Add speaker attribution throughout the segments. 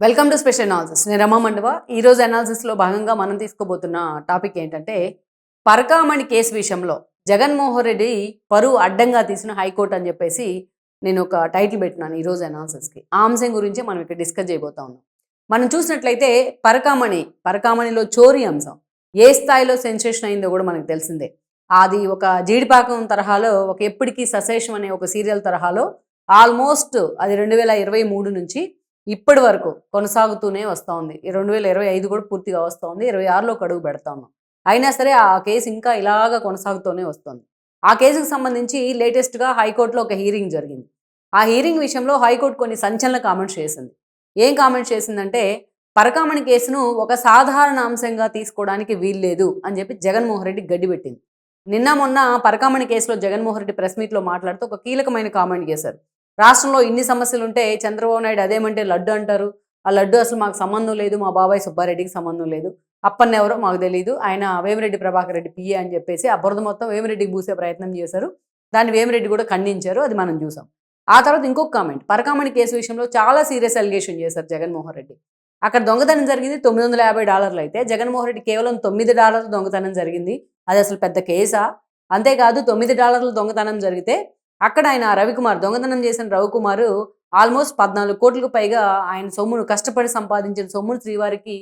Speaker 1: Welcome to special analysis నేను రమా మండవ. ఈరోజు అనాలిసిస్లో భాగంగా మనం తీసుకోబోతున్న టాపిక్ ఏంటంటే పరకామణి కేసు విషయంలో జగన్మోహన్ రెడ్డి పరువు అడ్డంగా తీసిన హైకోర్టు అని చెప్పేసి నేను ఒక టైటిల్ పెట్టినాను ఈరోజు అనాలిసిస్కి కి. ఆ అంశం గురించి మనం ఇక్కడ డిస్కస్ చేయబోతా ఉన్నాం. మనం చూసినట్లయితే పరకామణి పరకామణిలో చోరీ అంశం. ఏ స్థాయిలో సెన్సేషన్ అయిందో కూడా మనకు తెలిసిందే. అది ఒక జీడిపాకం తరహాలో ఒక ఎప్పటికీ ససేషం అనే ఒక సీరియల్ తరహాలో ఆల్మోస్ట్ అది రెండు వేల ఇరవై మూడు నుంచి ఇప్పటి వరకు కొనసాగుతూనే వస్తూ ఉంది. రెండు వేల ఇరవై ఐదు కూడా పూర్తిగా వస్తూ ఉంది. ఇరవై ఆరులో అడుగు పెడతా ఉన్నాం. అయినా సరే ఆ కేసు ఇంకా ఇలాగా కొనసాగుతూనే వస్తుంది. ఆ కేసుకు సంబంధించి లేటెస్ట్గా హైకోర్టులో ఒక హీరింగ్ జరిగింది. ఆ హీరింగ్ విషయంలో హైకోర్టు కొన్ని సంచలన కామెంట్స్ చేసింది. ఏం కామెంట్స్ చేసిందంటే పరకామణి కేసును ఒక సాధారణ అంశంగా తీసుకోవడానికి వీల్లేదు అని చెప్పి జగన్మోహన్ రెడ్డి గడ్డిపెట్టింది నిన్న మొన్న పరకామణి కేసులో జగన్మోహన్ రెడ్డి ప్రెస్ మీట్లో మాట్లాడుతూ ఒక కీలకమైన కామెంట్ చేశారు. రాష్ట్రంలో ఇన్ని సమస్యలు ఉంటే చంద్రబాబు నాయుడు అదేమంటే లడ్డు అంటారు. ఆ లడ్డు అసలు మాకు సంబంధం లేదు మా బాబాయ్ సుబ్బారెడ్డికి సంబంధం లేదు. అప్పన్న ఎవరో మాకు తెలియదు ఆయన వేమిరెడ్డి ప్రభాకర్ రెడ్డి పిఏ అని చెప్పేసి ఆ బురద మొత్తం వేమిరెడ్డికి పూసే ప్రయత్నం చేశారు. దాన్ని వేమిరెడ్డి కూడా ఖండించారు అది మనం చూసాం. ఆ తర్వాత ఇంకొక కామెంట్ పరకామణి కేసు విషయంలో చాలా సీరియస్ అలిగేషన్ చేశారు జగన్మోహన్ రెడ్డి. అక్కడ దొంగతనం జరిగింది తొమ్మిది వందల యాభై డాలర్లు అయితే. జగన్మోహన్ రెడ్డి కేవలం తొమ్మిది డాలర్ల దొంగతనం జరిగింది. అది అసలు పెద్ద కేసా? అంతేకాదు తొమ్మిది డాలర్ల దొంగతనం జరిగితే అక్కడ ఆయన రవికుమార్ దొంగతనం చేసిన రవికుమార్ ఆల్మోస్ట్ పద్నాలుగు కోట్లకు పైగా ఆయన సొమ్మును కష్టపడి సంపాదించిన సొమ్మును శ్రీవారికి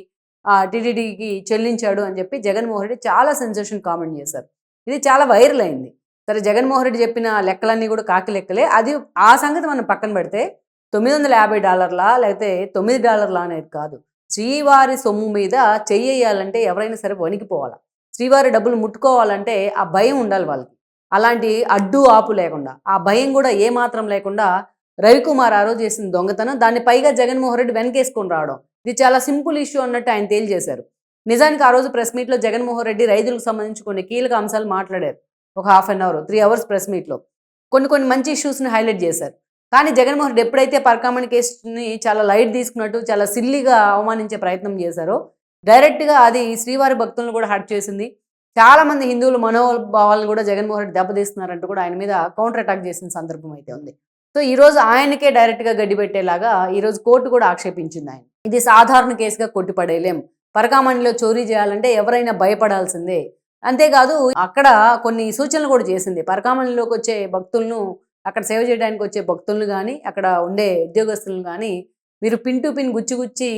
Speaker 1: టీటీడీకి చెల్లించాడు అని చెప్పి జగన్మోహన్ రెడ్డి చాలా సెన్సేషన్ కామెంట్ చేశారు. ఇది చాలా వైరల్ అయింది. సరే జగన్మోహన్ రెడ్డి చెప్పిన లెక్కలన్నీ కూడా కాకి లెక్కలే. అది ఆ సంగతి మనం పక్కన పెడితే తొమ్మిది వందల యాభై డాలర్లా లేకపోతే తొమ్మిది డాలర్లా అనేది కాదు. శ్రీవారి సొమ్ము మీద చెయ్యాలంటే ఎవరైనా సరే వణికిపోవాలి. శ్రీవారి డబ్బులు ముట్టుకోవాలంటే ఆ భయం ఉండాలి వాళ్ళకి. అలాంటి అడ్డు ఆపు లేకుండా ఆ భయం కూడా ఏ మాత్రం లేకుండా రవికుమార్ ఆ రోజు చేసిన దొంగతనం దాన్ని పైగా జగన్మోహన్ రెడ్డి వెనకేసుకొని రావడం. ఇది చాలా సింపుల్ ఇష్యూ అన్నట్టు ఆయన తేల్చేశారు. నిజానికి ఆ రోజు ప్రెస్ మీట్లో జగన్మోహన్ రెడ్డి రైతులకు సంబంధించి కొన్ని కీలక అంశాలు మాట్లాడారు. ఒక half an hour three hours press మీట్లో. కొన్ని కొన్ని మంచి ఇష్యూస్ని హైలైట్ చేశారు. కానీ జగన్మోహన్ రెడ్డి ఎప్పుడైతే పర్కామణి కేసుని చాలా లైట్ తీసుకున్నట్టు చాలా సిల్లీగా అవమానించే ప్రయత్నం చేశారో డైరెక్ట్గా అది శ్రీవారి భక్తులను కూడా హర్ట్ చేసింది. చాలా మంది హిందువుల మనోభావాలను కూడా జగన్మోహన్ రెడ్డి దెబ్బతీస్తున్నారంటూ కూడా ఆయన మీద కౌంటర్ అటాక్ చేసిన సందర్భం అయితే ఉంది. సో ఈ రోజు ఆయనకే డైరెక్ట్గా గడ్డి పెట్టేలాగా ఈ రోజు కోర్టు కూడా ఆక్షేపించింది ఆయన. ఇది సాధారణ కేసుగా కొట్టిపడేయలేం పరకామణిలో చోరీ చేయాలంటే ఎవరైనా భయపడాల్సిందే. అంతేకాదు అక్కడ కొన్ని సూచనలు కూడా చేసింది. పరకామణిలోకి వచ్చే భక్తులను అక్కడ సేవ చేయడానికి వచ్చే భక్తులను కానీ అక్కడ ఉండే ఉద్యోగస్తులను కానీ మీరు పిన్ టు పిన్ గుచ్చి గుచ్చి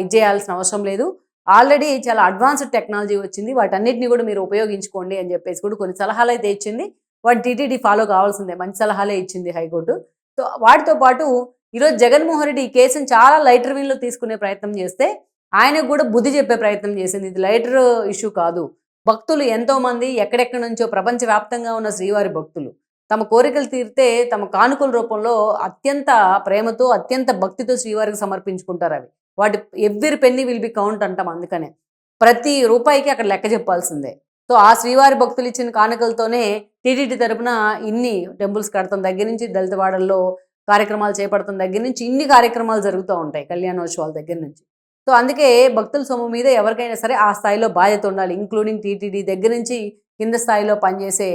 Speaker 1: ఇది చేయాల్సిన అవసరం లేదు. ఆల్రెడీ చాలా అడ్వాన్స్డ్ టెక్నాలజీ వచ్చింది. వాటన్నిటిని కూడా మీరు ఉపయోగించుకోండి అని చెప్పేసి కూడా కొన్ని సలహాలు అయితే ఇచ్చింది. వాటి టీటీడీ ఫాలో కావాల్సిందే. మంచి సలహాలే ఇచ్చింది హైకోర్టు. సో వాటితో పాటు ఈరోజు జగన్మోహన్ రెడ్డి ఈ కేసును చాలా లైటర్ విన్లో తీసుకునే ప్రయత్నం చేస్తే ఆయనకు కూడా బుద్ధి చెప్పే ప్రయత్నం చేసింది. ఇది లైటర్ ఇష్యూ కాదు. భక్తులు ఎంతోమంది ఎక్కడెక్కడి నుంచో ప్రపంచవ్యాప్తంగా ఉన్న శ్రీవారి భక్తులు. తమ కోరికలు తీరితే తమ కానుకల రూపంలో అత్యంత ప్రేమతో అత్యంత భక్తితో శ్రీవారికి సమర్పించుకుంటారు అవి. వాటి every penny will be count అంటాం అందుకనే. ప్రతి రూపాయికి అక్కడ లెక్క చెప్పాల్సిందే. సో ఆ శ్రీవారి భక్తులు ఇచ్చిన కానుకలతోనే టీటీడీ తరపున ఇన్ని టెంపుల్స్ కడతాం. దగ్గర నుంచి దళితవాడల్లో కార్యక్రమాలు చేపడతాం. దగ్గర నుంచి ఇన్ని కార్యక్రమాలు జరుగుతూ ఉంటాయి కళ్యాణోత్సవాల దగ్గర నుంచి. సో అందుకే భక్తుల సొమ్ము మీద ఎవరికైనా సరే ఆ స్థాయిలో బాధ్యత ఉండాలి. ఇంక్లూడింగ్ టీటీడీ దగ్గర నుంచి కింద స్థాయిలో పనిచేసే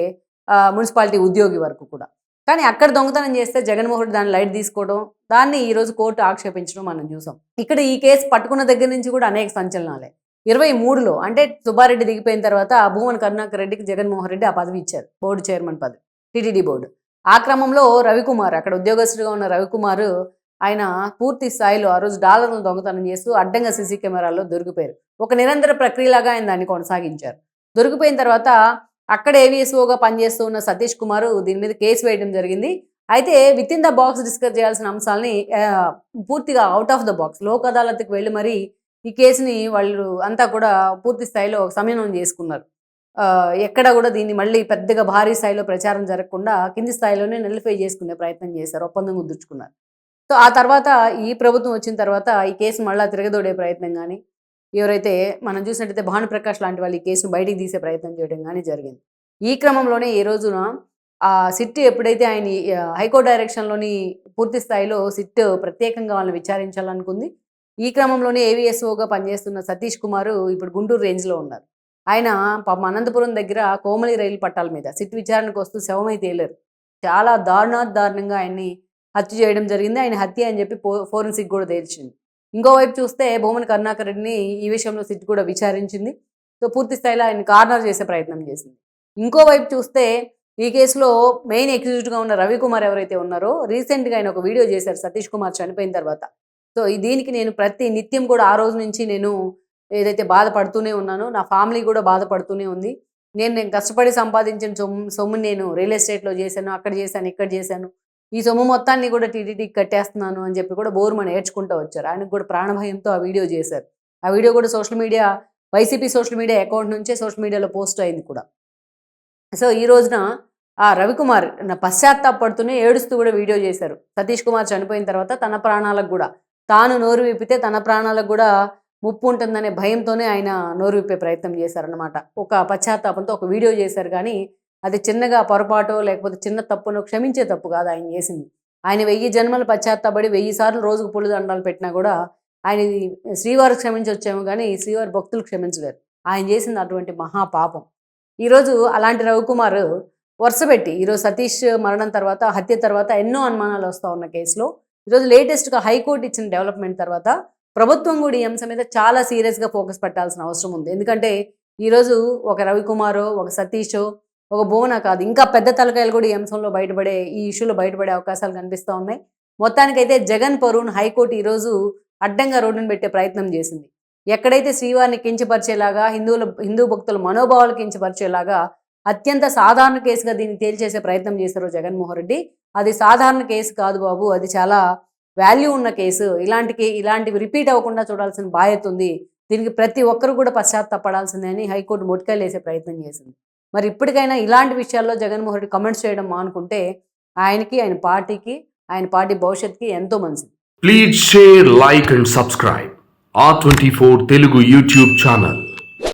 Speaker 1: మున్సిపాలిటీ ఉద్యోగి వరకు కూడా. కానీ అక్కడ దొంగతనం చేస్తే జగన్మోహన్ దాన్ని లైట్ తీసుకోవడం దాన్ని ఈ రోజు కోర్టు ఆక్షేపించడం మనం చూసాం. ఇక్కడ ఈ కేసు పట్టుకున్న దగ్గర నుంచి కూడా అనేక సంచలనాలే. ఇరవై మూడులో అంటే సుబ్బారెడ్డి దిగిపోయిన తర్వాత భూమన్ కరుణాకర్ రెడ్డికి జగన్మోహన్ రెడ్డి ఆ పదవి ఇచ్చారు బోర్డు చైర్మన్ పదవి టీటీడీ బోర్డు. ఆ క్రమంలో రవికుమార్ అక్కడ ఉద్యోగస్తుడిగా ఉన్న రవికుమార్ ఆయన పూర్తి స్థాయిలో ఆ రోజు డాలర్లను దొంగతనం చేస్తూ అడ్డంగా సీసీ కెమెరాల్లో దొరికిపోయారు. ఒక నిరంతర ప్రక్రియలాగా ఆయన దాన్ని కొనసాగించారు. దొరికిపోయిన తర్వాత అక్కడ ఏవిఎస్ఓగా పనిచేస్తూ ఉన్న సతీష్ కుమార్ దీని మీద కేసు వేయడం జరిగింది. అయితే with in the box discuss చేయాల్సిన అంశాలని పూర్తిగా అవుట్ ఆఫ్ ద బాక్స్ లోక్ అదాలత్కి వెళ్ళి మరి ఈ కేసుని వాళ్ళు అంతా కూడా పూర్తి స్థాయిలో సమన్వయం చేసుకున్నారు. ఎక్కడ కూడా దీన్ని మళ్ళీ పెద్దగా భారీ స్థాయిలో ప్రచారం జరగకుండా కింది స్థాయిలోనే నల్లిఫై చేసుకునే ప్రయత్నం చేశారు ఒప్పందం కుదుర్చుకున్నారు. సో ఆ తర్వాత ఈ ప్రభుత్వం వచ్చిన తర్వాత ఈ కేసు మళ్ళీ తిరగదోడే ప్రయత్నం కానీ ఎవరైతే మనం చూసినట్టయితే భానుప్రకాష్ లాంటి వాళ్ళు ఈ కేసును బయటికి తీసే ప్రయత్నం చేయడం కానీ జరిగింది. ఈ క్రమంలోనే ఈ రోజున ఆ సిట్ ఎప్పుడైతే ఆయన హైకోర్టు డైరెక్షన్లోని పూర్తి స్థాయిలో సిట్ ప్రత్యేకంగా వాళ్ళని విచారించాలనుకుంది ఈ క్రమంలోనే ఏవిఎస్ఓగా పనిచేస్తున్న సతీష్ కుమార్ ఇప్పుడు గుంటూరు రేంజ్లో ఉన్నారు. ఆయన పాపం అనంతపురం దగ్గర కోమలి రైలు పట్టాల మీద సిట్ విచారణకు వస్తూ శవమై తేలేరు. చాలా దారుణాత్ దారుణంగా ఆయన్ని హత్య చేయడం జరిగింది. ఆయన హత్య అని చెప్పి ఫోరెన్సిక్ కూడా తేల్చింది. ఇంకోవైపు చూస్తే భూమన్ కరుణాకర్ రెడ్డిని ఈ విషయంలో సిట్ కూడా విచారించింది. సో పూర్తి స్థాయిలో ఆయన కార్నర్ చేసే ప్రయత్నం చేసింది. ఇంకోవైపు చూస్తే ఈ కేసులో మెయిన్గా ఉన్న రవికుమార్ ఎవరైతే ఉన్నారో రీసెంట్గా ఆయన ఒక వీడియో చేశారు సతీష్ కుమార్ చనిపోయిన తర్వాత. సో దీనికి నేను ప్రతి నిత్యం కూడా ఆ రోజు నుంచి నేను ఏదైతే బాధపడుతూనే ఉన్నానో నా ఫ్యామిలీ కూడా బాధపడుతూనే ఉంది. నేను నేను కష్టపడి సంపాదించిన సొమ్ము సొమ్ము నేను రియల్ ఎస్టేట్లో చేశాను అక్కడ చేశాను ఇక్కడ చేశాను. ఈ సొమ్ము మొత్తాన్ని కూడా టీటీడీకి కట్టేస్తున్నాను అని చెప్పి కూడా బోరుమని ఏడ్చుకుంటూ వచ్చారు. ఆయనకు కూడా ప్రాణభయంతో ఆ వీడియో చేశారు. ఆ వీడియో కూడా social media YCP social media account నుంచే సోషల్ మీడియాలో పోస్ట్ అయింది కూడా. సో ఈ రోజున ఆ రవికుమార్ పశ్చాత్తాపడుతూనే ఏడుస్తూ కూడా వీడియో చేశారు. సతీష్ కుమార్ చనిపోయిన తర్వాత తన ప్రాణాలకు కూడా తాను నోరు విప్పితే తన ప్రాణాలకు కూడా ముప్పు ఉంటుందనే భయంతోనే ఆయన నోరు విప్పే ప్రయత్నం చేశారనమాట ఒక పశ్చాత్తాపంతో ఒక వీడియో చేశారు కానీ అది చిన్నగా పొరపాటో లేకపోతే చిన్న తప్పునో క్షమించే తప్పు కాదు ఆయన చేసింది. ఆయన వెయ్యి జన్మలు పశ్చాత్తాపడి వెయ్యి సార్లు రోజుకు పులి దండాలు పెట్టినా కూడా ఆయన శ్రీవారు క్షమించొచ్చాము కానీ శ్రీవారి భక్తులు క్షమించలేరు. ఆయన చేసింది అటువంటి మహాపాపం. ఈరోజు అలాంటి రవికుమార్ వరుసపెట్టి ఈరోజు సతీష్ మరణం తర్వాత హత్య తర్వాత ఎన్నో అనుమానాలు వస్తూ ఉన్న కేసులో ఈరోజు లేటెస్ట్గా హైకోర్టు ఇచ్చిన డెవలప్మెంట్ తర్వాత ప్రభుత్వం కూడా ఈ అంశం మీద చాలా సీరియస్గా ఫోకస్ పెట్టాల్సిన అవసరం ఉంది. ఎందుకంటే ఈరోజు ఒక రవికుమారో ఒక సతీషో ఒక బోనా కాదు. ఇంకా పెద్ద తలకాయలు కూడా ఈ అంశంలో బయటపడే ఈ ఇష్యూలో బయటపడే అవకాశాలు కనిపిస్తూ ఉన్నాయి. మొత్తానికైతే జగన్ పరుణ్ హైకోర్టు ఈరోజు అడ్డంగా రోడ్డును పెట్టే ప్రయత్నం చేసింది. ఎక్కడైతే శ్రీవారిని కించపరిచేలాగా హిందువుల హిందూ భక్తుల మనోభావాలు కించపరిచేలాగా అత్యంత సాధారణ కేసుగా దీన్ని తేల్చేసే ప్రయత్నం చేశారు జగన్మోహన్ రెడ్డి. అది సాధారణ కేసు కాదు బాబు. అది చాలా వాల్యూ ఉన్న కేసు. ఇలాంటికి ఇలాంటివి రిపీట్ అవ్వకుండా చూడాల్సిన బాధ్యత ఉంది. దీనికి ప్రతి ఒక్కరు కూడా పశ్చాత్తాపడాల్సిందే అని హైకోర్టు మొట్టికాయలు వేసే ప్రయత్నం చేసింది. మరి ఇప్పటికైనా ఇలాంటి విషయాల్లో జగన్మోహన్ రెడ్డి కమెంట్స్ చేయడం మానుకుంటే ఆయనకి ఆయన పార్టీకి ఆయన పార్టీ భవిష్యత్తుకి ఎంతో మంచిది.
Speaker 2: Please share like and subscribe ఆ twenty four Telugu YouTube channel